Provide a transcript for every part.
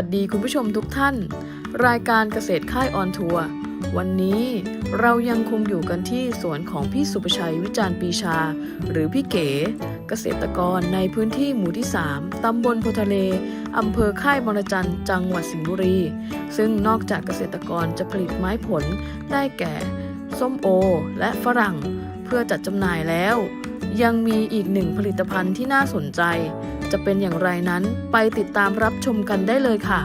วัสดีคุณผู้ชมทุกท่าน รายการเกษตรค่ายออนทัวร์วันนี้เรายังคงอยู่กันที่สวนของพี่สุประชัยวิจารณ์ปีชา หรือพี่เก๋เกษตรกรในพื้นที่หมู่ที่ 3 ตำบลโพทะเล อำเภอค่ายบรจันจังหวัดสิงห์บุรี ซึ่งนอกจากเกษตรกรจะผลิตไม้ผลได้แก่ ส้มโอ และฝรั่ง เพื่อจัดจำหน่ายแล้ว ยังมีอีกหนึ่งผลิตภัณฑ์ที่น่าสนใจ จะเป็นอย่างไรนั้น ไปติดตามรับชมกันได้เลยค่ะ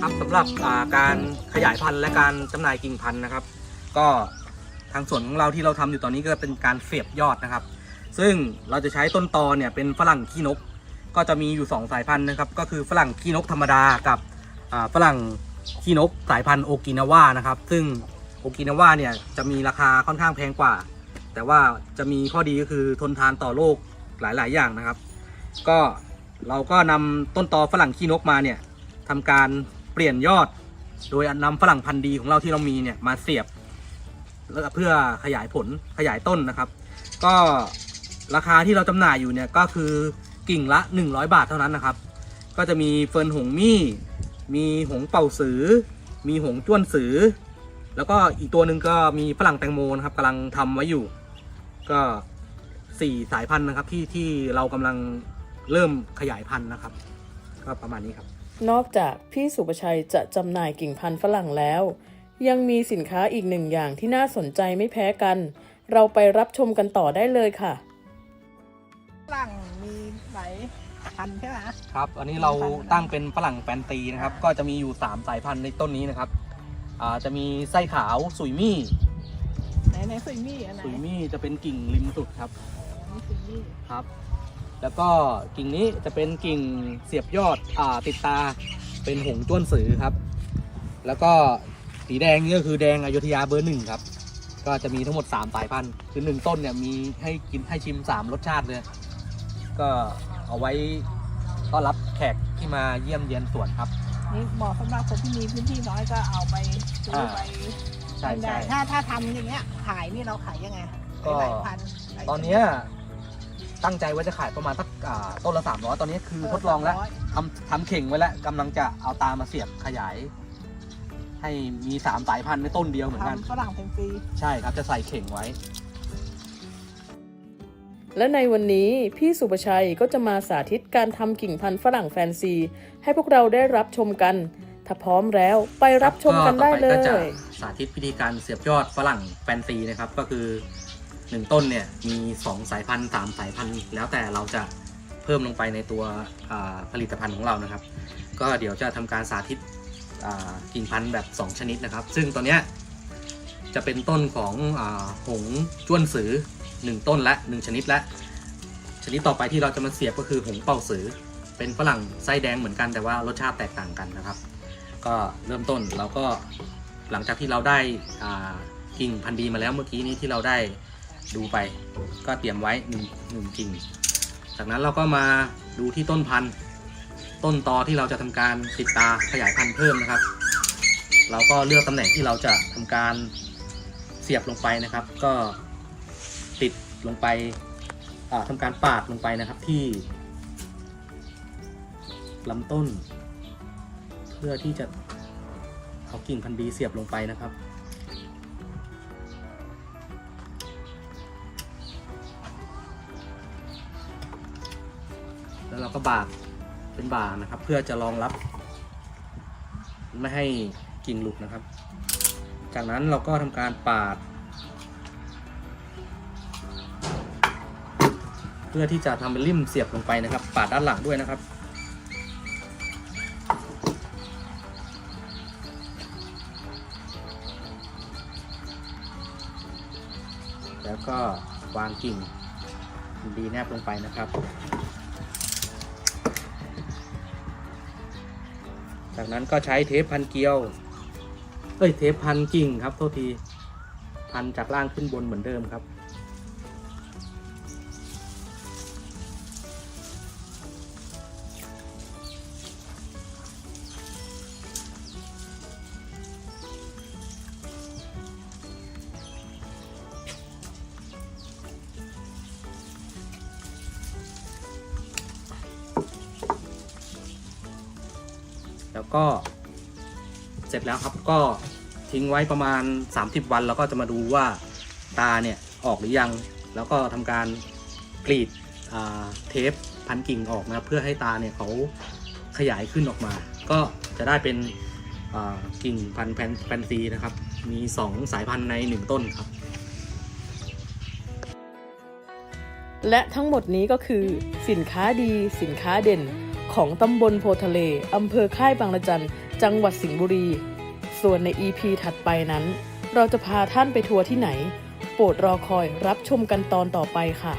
ครับสำหรับการขยายพันธุ์และการจำหน่ายกิ่งพันธุ์นะครับ ก็ทางส่วนของเราที่เราทำอยู่ตอนนี้ก็เป็นการเสียบยอดนะครับ ซึ่งเราจะใช้ต้นตอเนี่ยเป็นฝรั่งขี้นก ก็จะมีอยู่ 2 สายพันธุ์นะครับ ก็คือฝรั่งขี้นกธรรมดากับฝรั่งขี้นกสายพันธุ์โอกินาวานะครับ ซึ่งโอกินาวาเนี่ยจะมีราคาค่อนข้างแพงกว่า แต่ว่าจะมีข้อดีก็คือทนทานต่อโรค หลาย ๆ อย่างนะครับ ก็เราก็นำต้นตอฝรั่งขี้นกมาเนี่ยทำการเปลี่ยนยอด โดยนำฝรั่งพันธุ์ดีของเราที่เรามีเนี่ยมาเสียบแล้วเพื่อขยายผลขยายต้นนะครับ ก็ราคาที่เราจำหน่ายอยู่เนี่ยก็คือกิ่งละ 100 บาทเท่านั้นนะครับ ก็จะมีเฟิร์นหงมี่ มีหงเป่าสือ มีหงจ้วนสือ แล้วก็อีกตัวหนึ่งก็มีฝรั่งแตงโมนะครับกำลังทำไว้อยู่ ก็ สี่สายพันธุ์นะครับที่ที่เรากำลังเริ่มขยายพันธุ์นะครับ ก็ประมาณนี้ครับ นอกจากพี่สุประชัยจะจำหน่ายกิ่งพันธุ์ฝรั่งแล้ว ยังมีสินค้าอีกหนึ่งอย่างที่น่าสนใจไม่แพ้กัน เราไปรับชมกันต่อได้เลยค่ะ ฝรั่งมีหลายพันธุ์ใช่ไหม ครับ อันนี้เราตั้งเป็นฝรั่งแฟนตีนะครับ ก็จะมีอยู่ 3 สายพันธุ์ในต้นนี้นะครับอ่าจะมีไส้ขาวสุยมี่ไหนไหนสุยมี่อันไหนสุยมี่จะเป็นกิ่งริมสุดครับ นี่สุยมี่ครับ แล้วก็กิ่งนี้จะเป็นกิ่งเสียบยอดอ่าติดตาเป็นหงจ้วนสือครับ แล้วก็สีแดงนี่ก็คือแดงอยุธยาเบอร์หนึ่งครับ ก็จะมีทั้งหมด 3 สายพันธุ์คือหนึ่งต้นเนี่ยมีให้กินให้ชิม 3 รสชาติเลย ก็เอาไว้ต้อนรับแขกที่มาเยี่ยมเยียนสวนครับ นี่เหมาะสำหรับคนที่มีพื้นที่น้อยก็เอาไปซื้อไปใช่ทำได้ใช่ถ้าถ้าทำอย่างเงี้ยขายนี่เราขายยังไงก็ หลายพันหลายตอนเนี้ย ตั้งใจว่าจะขายประมาณสักอ่าต้นละสามร้อยตอนนี้คือทดลองแล้วร้ยทำทำเข่งไว้แล้วกำลังจะเอาตามาเสียบขยาย ให้มีสามสายพันธุ์ในต้นเดียวเหมือนกัน ทำฝรั่งเป็นปีใช่ครับจะใส่เข่งไว้ และในวันนี้พี่สุประชัยก็จะมาสาธิตการทำกิ่งพันธุ์ฝรั่งแฟนซี ให้พวกเราได้รับชมกัน ถ้าพร้อมแล้วไปรับชมกันได้เลก็ต่อปก็จะย สาธิตวิธีการเสียบยอดฝรั่งแฟนซีนะครับ ก็คือ หนึ่งต้นเนี่ยมีสองสายพันธุ์สามสายพันธุ์แล้วแต่เราจะเพิ่มลงไปในตัวผลิตภัณฑ์ของเรานะครับ ก็เดี๋ยวจะทำการสาธิตกิ่งพันธุ์แบบ 2 ชนิดนะครับ ซึ่งตัวเนี้จะเป็นต้นของอหงจ้วนสือ 1 ต้นและ 1 ชนิดและ ชนิดต่อไปที่เราจะมาเสียบก็คือหงเป่าสือ เป็นฝรั่งไส้แดงเหมือนกันแต่ว่ารสชาติแตกต่างกันนะครับ ก็เริ่มต้นเราก็หลังจากที่เราได้กิ่งพันธุ์ดีมาแล้วเมื่อกี้นี้ที่เราได้ ดูไป ก็เตรียมไว้หนึ่งหนึ่งกิ่ง จากนั้นเราก็มาดูที่ต้นพันธุ์ ต้นตอที่เราจะทำการติดตาขยายพันธุ์เพิ่มนะครับ เราก็เลือกตำแหน่งที่เราจะทำการเสียบลงไปนะครับ ก็ติดลงไปอ่าทำการปาดลงไปนะครับที่ลำต้น เพื่อที่จะเอากิ่งพันธุ์ดีเสียบลงไปนะครับ แล้วเราก็บากเป็นบ่านะครับ เพื่อจะรองรับ ไม่ให้กิ่งหลุดนะครับ จากนั้นเราก็ทำการปาด เพื่อที่จะทำเป็นริมเสียบลงไปนะครับ ปาดด้านหลังด้วยนะครับแล้วก็วางกิ่งดีแนบลงไปนะครับ จากนั้นก็ใช้เทปพันเกลียว เอ้ยเทปพันกิ่งครับโทษที พันจากล่างขึ้นบนเหมือนเดิมครับ แล้วก็เสร็จแล้วครับก็ทิ้งไว้ประมาณ 30 วัน แล้วก็จะมาดูว่าตาเนี่ยออกหรือยัง แล้วก็ทำการกรีดเทปพันกิ่งออกนะครับเพื่อให้ตาเนี่ยเขาขยายขึ้นออกมา ก็จะได้เป็นกิ่งพันแพนแฟนซีนะครับ มี 2 สายพันธุ์ใน 1 ต้นครับ และทั้งหมดนี้ก็คือสินค้าดีสินค้าเด่น ของตำบลโพทะเลอำเภอค่ายบางระจัน จังหวัดสิงห์บุรี ส่วนใน EP ถัดไปนั้น เราจะพาท่านไปทัวร์ที่ไหน โปรดรอคอยรับชมกันตอนต่อไปค่ะ